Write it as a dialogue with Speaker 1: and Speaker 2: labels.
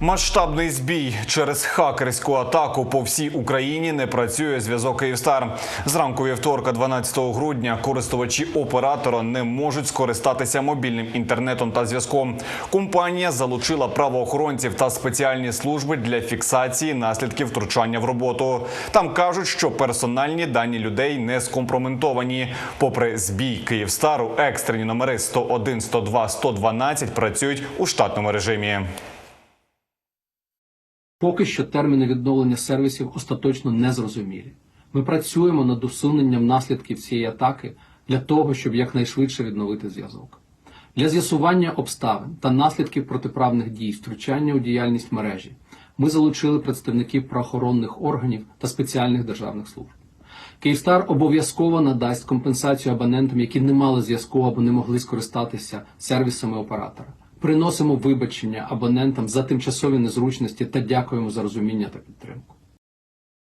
Speaker 1: Масштабний збій через хакерську атаку по всій Україні не працює зв'язок Київстар. Зранку вівторка, 12 грудня, користувачі оператора не можуть скористатися мобільним інтернетом та зв'язком. Компанія залучила правоохоронців та спеціальні служби для фіксації наслідків втручання в роботу. Там кажуть, що персональні дані людей не скомпроментовані. Попри збій Київстару, екстрені номери 101, 102, 112 працюють у штатному режимі.
Speaker 2: Поки що терміни відновлення сервісів остаточно не зрозумілі. Ми працюємо над усуненням наслідків цієї атаки для того, щоб якнайшвидше відновити зв'язок. Для з'ясування обставин та наслідків протиправних дій втручання у діяльність мережі ми залучили представників правоохоронних органів та спеціальних державних служб. Київстар обов'язково надасть компенсацію абонентам, які не мали зв'язку або не могли скористатися сервісами оператора. Приносимо вибачення абонентам за тимчасові незручності та дякуємо за розуміння та підтримку.